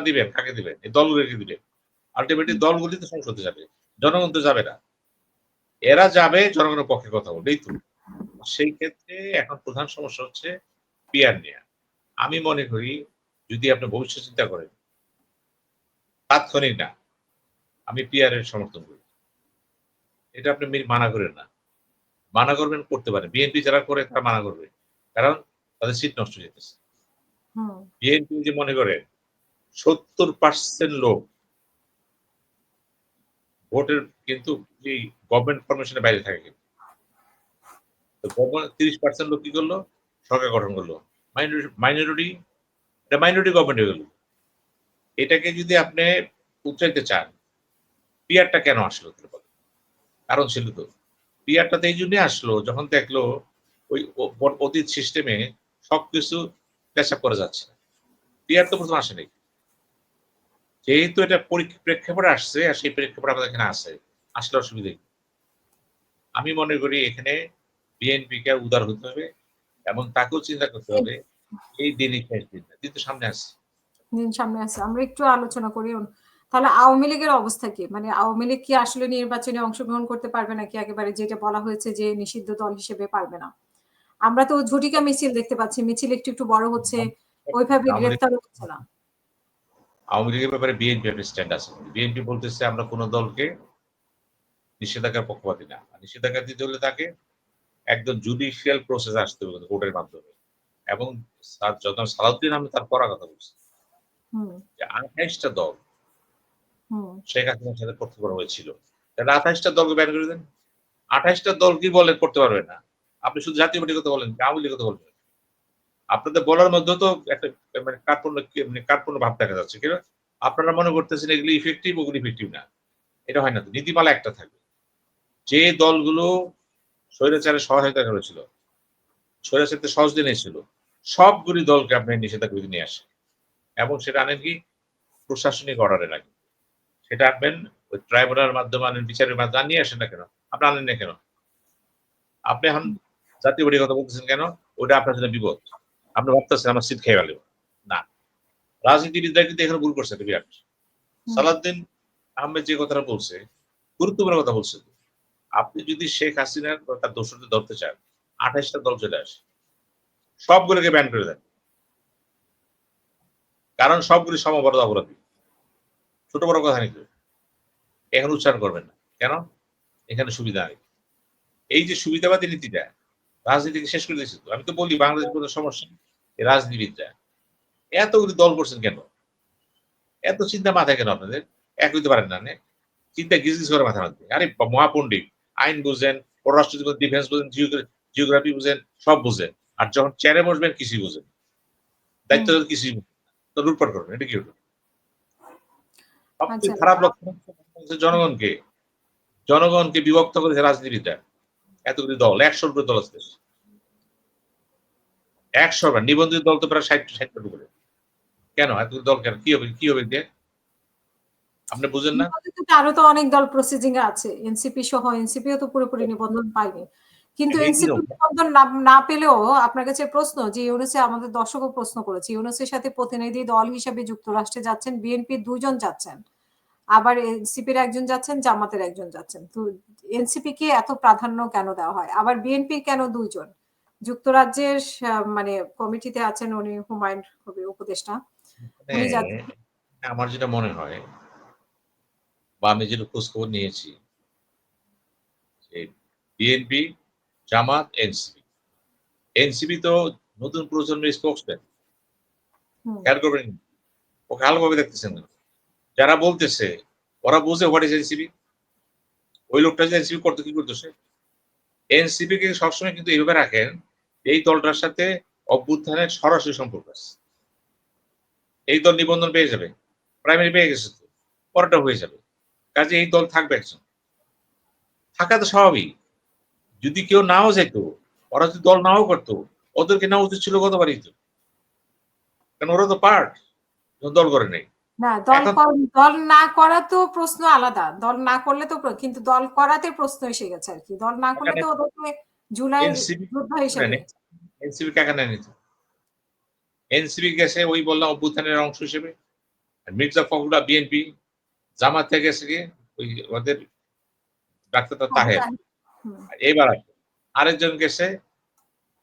দিবেন কাকে দিবেন? এই দলগুলোকে দিবেন আলটিমেটলি দলগুলি তো সংসদে যাবে। জনগণ তো যাবে না। এরা যাবে জনগণের পক্ষে কথা বলবে এই তো। সেই ক্ষেত্রে এখন প্রধান সমস্যা হচ্ছে পিয়ার নেয়া। আমি মনে করি যদি আপনি ভবিষ্যৎ চিন্তা করেন তাৎক্ষণিক না। আমি পিয়ার এর সমর্থন করি। এটা আপনি মানা করেন না। মানা করবেন করতে পারেন। বিএনপি যারা করে তারা মানা করবে। কারণ তাদের সিট নষ্ট যেতেছে বিএনপি যে মনে করে সত্তর পার্সেন্ট লোক ভোটের কিন্তু গভর্নমেন্ট ফরমেশনের বাইরে থাকে কিন্তু। তিরিশ পার্সেন্ট লোক কি করল? সরকার গঠন করল। মাইনরিটি এটা মাইনরিটি গভর্নমেন্ট হয়ে গেল। এটাকে যদি আপনি উচ্চাইতে চান পিয়ারটা কেন আসলো কারণ ছিল তো। পিয়ারটা তো এই জন্যই আসলো, যখন দেখল ওই অতীত সিস্টেমে সবকিছু পেশাব করে যাচ্ছে পিয়ার তো প্রথম আসেনি। যেহেতু এটা পরীক্ষা প্রেক্ষাপটে আসছে আর সেই প্রেক্ষাপটে আমাদের এখানে আছে আসলে অসুবিধা? আমি মনে করি এখানে বিএনপি কে উদার হতে হবে এবং তাকেও চিন্তা করতে হবে এই দিনই শেষ দিন। দিন তো সামনে আসছে দিন সামনে আছে। আমরা একটু আলোচনা করি। তাহলে আওয়ামী লীগের অবস্থা কি? মানে আওয়ামী লীগ কি আসলে নির্বাচনে অংশগ্রহণ করতে পারবে নাকি একেবারে যেটা বলা হয়েছে যে নিষিদ্ধ দল হিসেবে পারবে না? আমরা তো ঝুটিকা মিছিল দেখতে পাচ্ছি। মিছিল একটু একটু বড় হচ্ছে। ওইভাবে গ্রেফতার হচ্ছে না। আওয়ামী লীগের ব্যাপারে বিএনপি একটা স্ট্যান্ড আছে। বিএনপি বলতেছে আমরা কোনো দলকে নিষেধাজ্ঞার পক্ষপাতী না। নিষেধাজ্ঞা দিতে হলে তাকে একদম জুডিশিয়াল প্রসেস আসতে হবে কোর্টের মাধ্যমে। এবং তার যখন সালাউদ্দিন আমি তার পড়া কথা বলছি। যে আঠাইশটা দল হুম। শেখ হাসিনার সাথে করতে করা হয়েছিল। তাহলে আঠাইশটা দলকে ব্যান করে দেন। আঠাইশটা দল কি বলেন করতে পারবে না? আপনি শুধু জাতীয় পার্টির কথা বলেন আওয়ামী লীগের কথা বলবেন? আপনাদের বলার মধ্যে তো একটা মানে কার্পণ্য মানে কার্পণ্য ভাব দেখা যাচ্ছে। কেন? আপনারা মনে করতেছেন এগুলি ইফেক্টিভ ওগুলি ইফেক্টিভ না। এটা হয় না তো। নীতিমালা একটা থাকবে যে দলগুলো স্বৈরাচারে সহায়তা করেছিল স্বৈরাচারতে সহজ দিনে ছিল, সবগুলি দলকে আপনি নিষেধাজ্ঞা নিয়ে আসেন। এবং সেটা আনেন কি? প্রশাসনিক অর্ডারে লাগে সেটা আনবেন, ওই ট্রাইব্যুনালের মাধ্যমে আনেন, বিচারের মাধ্যমে নিয়ে আসেন না কেন? আপনি আনেন না কেন? আপনি এখন জাতীয় কথা বলতেছেন কেন? ওটা আপনার জন্য বিপদ। আপনি ভাবতেছেন আমার সিট খেয়ে গেল না। রাজনীতিবিদরা কিন্তু এখানে ভুল করছে বিরাট। সালাউদ্দিন আহমেদ যে কথাটা বলছে গুরুত্বপূর্ণ কথা বলছে। আপনি যদি শেখ হাসিনার তার দোষরদের ধরতে চান আঠাইশটা দল চলে আসে। সবগুলোকে ব্যান করে দেন। কারণ সবগুলি সমবরদ অপরাধী ছোট বড় কথা নেই তো। এখন উচ্চারণ করবেন না। কেন? এখানে সুবিধা নেই। এই যে সুবিধাবাদী নীতিটা রাজনীতিকে শেষ করে দিয়েছে তো। আমি তো বলি বাংলাদেশের কোনো সমস্যা রাজনীতিবিদরা। এতগুলি দল করছেন কেন? এত চিন্তা মাথায় কেন আপনাদের? এক হইতে পারেন না চিন্তা গিজ গিজ করে মাথা মারবে আরে মহাপণ্ডিত আইন বুঝেন পররাষ্ট্র ডিফেন্স বুঝেন জিওগ্রাফি বুঝেন সব বুঝেন। আর যখন চেয়ারে বসবেন কিছুই বুঝেন দায়িত্ব কিছুই। তো লুটপাট করবেন এটা কি হলো? সবচেয়ে আচ্ছা। খারাপ লক্ষণ জনগণকে। জনগণকে বিভক্ত করেছে রাজনীতিবিদরা। এতগুলি দল একশোর উপরে দল আছে। একশো নিবন্ধিত দল তো প্রায় ষাট ষাটটার উপরে। কেন? এতগুলি দল কেন? কি হবে কি হবে দিয়ে আপনি বুঝেন না? আরও তো অনেক দল প্রসেসিং এ আছে। এনসিপি সহ এনসিপিও তো পুরোপুরি নিবন্ধন পায়নি। কিন্তু এনসিপি নিবন্ধন না না পেলেও আপনার কাছে প্রশ্ন যে ইউনুসে আমাদের দর্শকও প্রশ্ন করেছে। ইউনুসের সাথে প্রতিনিধি দল হিসেবে যুক্তরাষ্ট্রে যাচ্ছেন বিএনপি দুজন যাচ্ছেন। আবার এনসিপির একজন যাচ্ছেন জামাতের একজন যাচ্ছেন। তো এনসিপি কে এত প্রাধান্য কেন দেওয়া হয়? আবার বিএনপি কেন দুইজন? যুক্তরাজ্যের মানে কমিটিতে আছেন উনি হুমায়ুন কবির উপদেষ্টা। মানে। আমার যেটা মনে হয় বা আমি যেটা খোঁজ খবর নিয়েছি বিএনপি জামাত এনসিপি। এনসিপি তো নতুন প্রজন্মের স্পোক্সম্যান খেয়াল করবেন ওকে ভালোভাবে দেখতেছেন যারা বলতেছে ওরা বুঝে হোয়াট ইজ এনসিপি ওই লোকটা যে এনসিপি করতে, কি করতেছে এনসিপি কে সবসময় কিন্তু এইভাবে রাখেন, এই দলটার সাথে অভ্যুত্থানের সরাসরি সম্পর্ক আছে। এই দল নিবন্ধন পেয়ে যাবে প্রাইমারি পেয়ে গেছে তো, পরেরটা হয়ে যাবে। কাজে এই দল থাকবে একজন। থাকা তো স্বাভাবিক। যদি কেউ নাও যেত, ওরা যদি দল নাও করতো, ওদেরকে না উচিত ছিল গতবারই তো। কারণ ওরা তো পার্ট দল করে নেই। না দল দল না করা তো প্রশ্ন আলাদা। দল না করলে তো কিন্তু দল করাতে প্রশ্ন এসে গেছে আর কি। দল না করলে তো ওদেরকে জুলাই যোদ্ধা হিসেবে এনসিপি কাকা নেয় নিত এনসিপি গেছে ওই বললাম অভ্যুত্থানের অংশ হিসেবে? মির্জা ফখরুল্লাহ বিএনপি জামাত থেকে গেছে কি ওই ওদের ডাক্তার তাহের। হুম, এইবার আরেকজন গেছে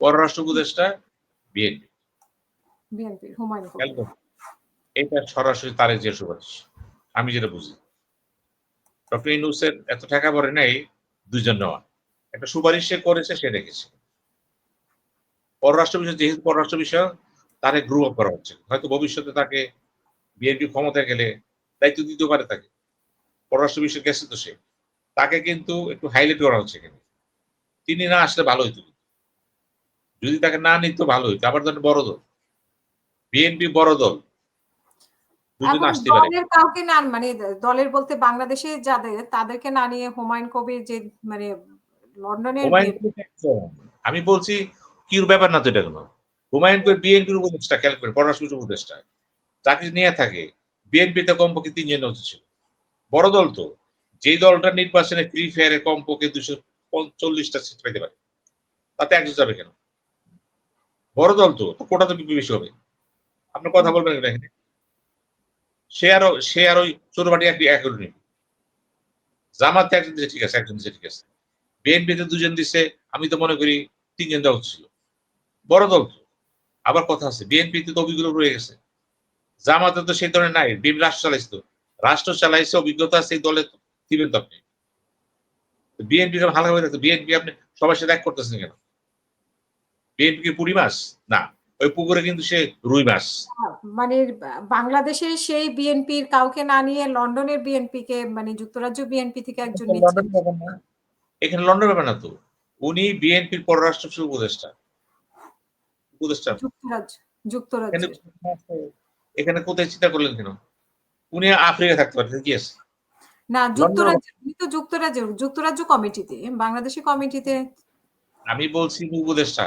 পররাষ্ট্র উপদেষ্টা বিএনপি। বিএনপি হুমায়ুন এটা সরাসরি তারেক যে সুপারিশ। আমি যেটা বুঝি। ডক্টর ইনুসের এত টাকা পরে নেই, দুইজন নেওয়া। একটা সুপারিশ সে করেছে, সে রেখেছে। পররাষ্ট্র বিষয়, যেহেতু পররাষ্ট্র বিষয় তারে গ্রু আপ করা হচ্ছে। হয়তো ভবিষ্যতে তাকে বিএনপি ক্ষমতায় গেলে দায়িত্ব দিতে পারে তাকে। পররাষ্ট্র বিষয় গেছে তো সে। তাকে কিন্তু একটু হাইলাইট করা হচ্ছে এখানে। তিনি না আসলে ভালো হইতো। যদি তাকে না নিত, ভালো হইতো। আবার ধরেন বড় দল। বিএনপি বড় দল। দুজন আসতে পারে। দলের কাউকে না মানে দলের বলতে বাংলাদেশে যাদের তাদেরকে না নিয়ে হুমায়ুন কবির যে মানে লন্ডনের। আমি বলছি কি ব্যাপার না তো এটা কোনো? হুমায়ুন কবির বিএনপির উপদেষ্টা খেয়াল করে পররাষ্ট্র উপদেষ্টা। চাকরি নিয়ে থাকে বিএনপিতে কমপক্ষে তিনজন ছিল। বড় দল তো। যে দলটা নির্বাচনে ফ্রি ফায়ারে কমপক্ষে দুশো পঞ্চল্লিশটা সিট পেতে পারে। তাতে একজন যাবে কেন? বড় দল তো তো কোটা তো বেশি হবে। আপনার কথা বলবেন এখানে? সে আরও, সে আর ওই ছোট বাটি এক এক করে জামাতে একজন দিচ্ছে ঠিক আছে, একজন দিচ্ছে ঠিক আছে। বিএনপিতে দুজন দিচ্ছে আমি তো মনে করি তিনজন দেওয়া ছিল। বড় দল আবার কথা আছে বিএনপিতে তো অভিজ্ঞতা রয়ে গেছে। জামাতে তো সেই ধরনের নাই বিএনপি রাষ্ট্র চালাইছে তো। রাষ্ট্র চালাইছে, অভিজ্ঞতা আছে সেই দলে দিবেন তো আপনি। বিএনপি হালকা হয়ে থাকতো বিএনপি আপনি সবার সাথে এক করতেছেন কেন? বিএনপি কি পুরি মাছ? না। ওই পুকুরে কিন্তু সে রুই মাছ। মানে বাংলাদেশে সেই বিএনপির কাউকে না নিয়ে লন্ডনের বিএনপি কে মানে যুক্তরাজ্য বিএনপি থেকে একজন এখানে লন্ডন ব্যাপার না তো? উনি বিএনপির পররাষ্ট্র উপদেষ্টা। উপদেষ্টা। যুক্তরাজ্য যুক্তরাজ্য। এখানে এখানে কোথায় চিন্তা করলেন কেন? উনি আফ্রিকা থাকতে পারতেন কি আছে? না যুক্তরাজ্য উনি তো যুক্তরাজ্য যুক্তরাজ্য কমিটিতে বাংলাদেশি কমিটিতে। আমি বলছি উপদেষ্টা।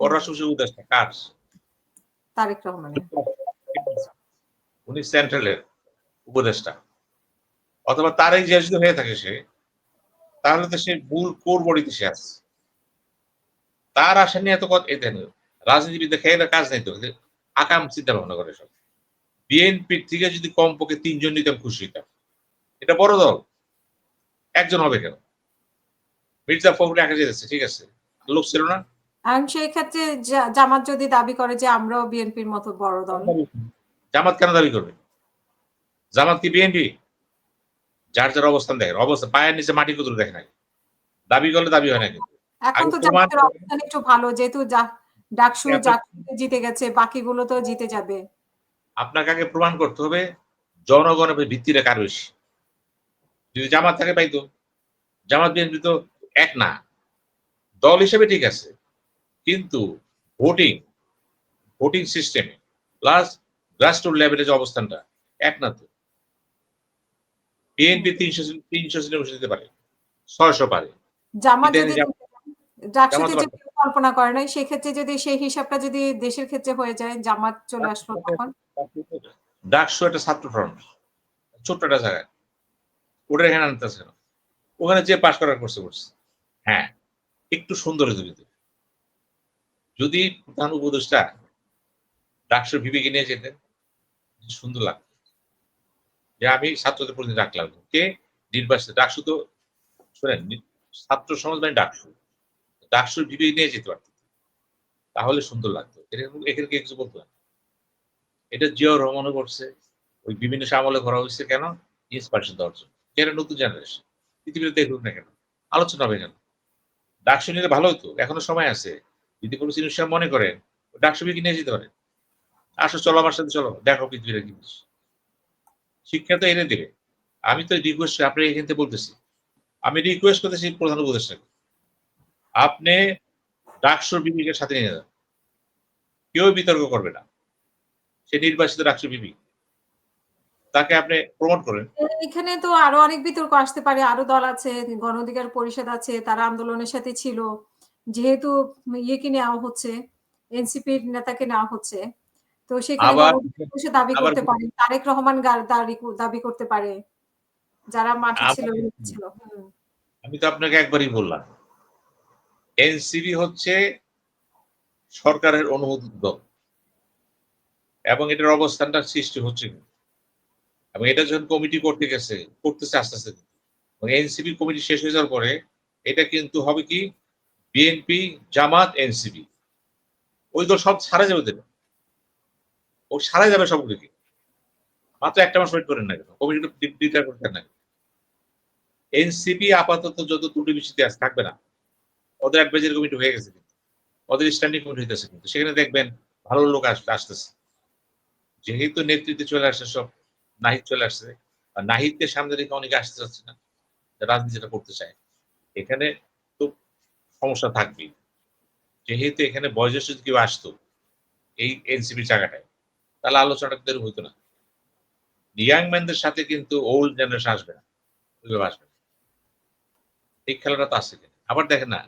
পররাষ্ট্র উপদেষ্টা কার? তারেক রহমানের উনি সেন্ট্রালের উপদেষ্টা। অথবা তারই যে যদি হয়ে থাকে সে তাহলে তো সে মূল কোর বডিতে সে আছে। তার নিয়ে এত কথা দেন রাজনীতিবিদদের খেয়ে কাজ নেই তো। আকাম চিন্তা ভাবনা করে সব। বিএনপির থেকে যদি কমপক্ষে তিনজন নিতাম খুশি হইতাম। এটা বড় দল। একজন হবে কেন? মির্জা ফখরুল একা যেতেছে ঠিক আছে। লোক ছিল না। এখন সেই ক্ষেত্রে জামাত যদি দাবি করে যে আমরাও বিএনপির মতো বড় দল। জামাত কেন দাবি করবে? জামাত কি বিএনপি? যার যার অবস্থান দেখেন অবস্থা পায়ের নিচে মাটি কুতুর দেখে নাই। দাবি করলে দাবি হয় না কিন্তু। এখন তো জামাতের অবস্থান একটু ভালো যেহেতু ডাকসু জাতীয় জিতে গেছে বাকিগুলো তো জিতে যাবে। আপনাকে আগে প্রমাণ করতে হবে জনগণের ভিত্তিটা কার বেশি? যদি জামাত থাকে পাইতো। জামাত বিএনপি তো এক না। দল হিসেবে ঠিক আছে। কিন্তু ভোটিং ভোটিং সিস্টেমে প্লাস গ্রাসরুট লেভেলে যে অবস্থানটা এক না তো বিএনপি তিনশো তিনশো সিটে বসে দিতে পারে ছয়শো পারে। যদি কল্পনা করে নাই সেক্ষেত্রে যদি সেই হিসাবটা যদি দেশের ক্ষেত্রে হয়ে যায় জামাত চলে আসলো তখন? ডাকসু একটা ছাত্র ফ্রন্ট ছোট্ট একটা জায়গায়। ওটা এখানে আনতেছে ওখানে যে পাশ করার করছে করছে। হ্যাঁ একটু সুন্দর কিন্তু। যদি প্রধান উপদেষ্টা ডাকসুর বিবেকে নিয়ে যেতেন সুন্দর লাগতো। যে আমি ছাত্রদের প্রতি ডাকলাম কে? নির্বাচিত ডাকসু তো, শোনেন ছাত্র সমাজ মানে ডাকসু। ডাকসুর ভিবিকে নিয়ে যেতে পারত। তাহলে সুন্দর লাগতো। এখানে কিছু বলতো না। এটা জিয়াউর রহমানও করছে। ওই বিভিন্ন সামলে করা হয়েছে কেন? ইন্সপারেশন দেওয়ার জন্য। এরা নতুন জেনারেশন পৃথিবীতে দেখুক না কেন? আলোচনা হবে কেন? ডাকসু নিলে ভালো হতো। এখনও সময় আছে। যদি কোনো জিনিস মনে করেন ডাকসুবিকে নিয়ে যেতে পারেন আসো, চলো আমার সাথে, চলো। দেখো পৃথিবীর জিনিস। শিক্ষা তো এনে দেবে। আমি তো রিকোয়েস্ট আপনি এখান থেকে বলতেছি। আমি রিকোয়েস্ট করতেছি প্রধান উপদেষ্টাকে। আপনি ডাকসুর বিবিকের সাথে নিয়ে যান। কেউ বিতর্ক করবে না। সে নির্বাচিত ডাকসু বিবি তাকে আপনি প্রমোট করেন। এখানে তো আরও অনেক বিতর্ক আসতে পারে। আরও দল আছে গণ অধিকার পরিষদ আছে, তারা আন্দোলনের সাথে ছিল। যেহেতু ইয়েকে নেওয়া হচ্ছে এনসিপির নেতাকে নেওয়া হচ্ছে তো সেখানে দাবি করতে পারে। তারেক রহমান দাবি- করতে পারে। যারা মাঠে ছিল ছিল আমি তো আপনাকে একবারই বললাম এনসিবি হচ্ছে সরকারের অনুমোদিত দল এবং এটার অবস্থানটা সৃষ্টি হচ্ছে এবং এটা যখন কমিটি করতে গেছে করতেছে আস্তে আস্তে। এবং এনসিপি কমিটি শেষ হয়ে যাওয়ার পরে এটা কিন্তু হবে কি বিএনপি, জামাত, এনসিপি। ওই দল সব ছাড়া যাবে ওদের। ও সারা যাবে সবগুলিকে। মাত্র একটা মাস ওয়েট করেন না কেন? করতেন না এনসিপি আপাতত যত ত্রুটি বিচ্ছিতি আছে, থাকবে না। ওদের অ্যাডভাইজারি কমিটি হয়ে গেছে কিন্তু। ওদের স্ট্যান্ডিং কমিটি হইতেছে কিন্তু। সেখানে দেখবেন ভালো লোক আসতে আসতেছে। যেহেতু নেতৃত্বে চলে আসছে সব, নাহিদ চলে আসছে। আর নাহিদকে সামনে রেখে অনেকে আসতে চাচ্ছে না। রাজনীতিটা করতে চায়। এখানে সমস্যা থাকবেই যেহেতু এখানে বয়োজ্যেষ্ঠ যদি কেউ আসতো এই এনসিপি জায়গাটায়, তাহলে আলোচনাটা কিন্তু হইতো না। ইয়াং ম্যানদের সাথে কিন্তু ওল্ড জেনারেশন আসবে না আসবে না। এই খেলাটা তো আসছে আবার দেখেন না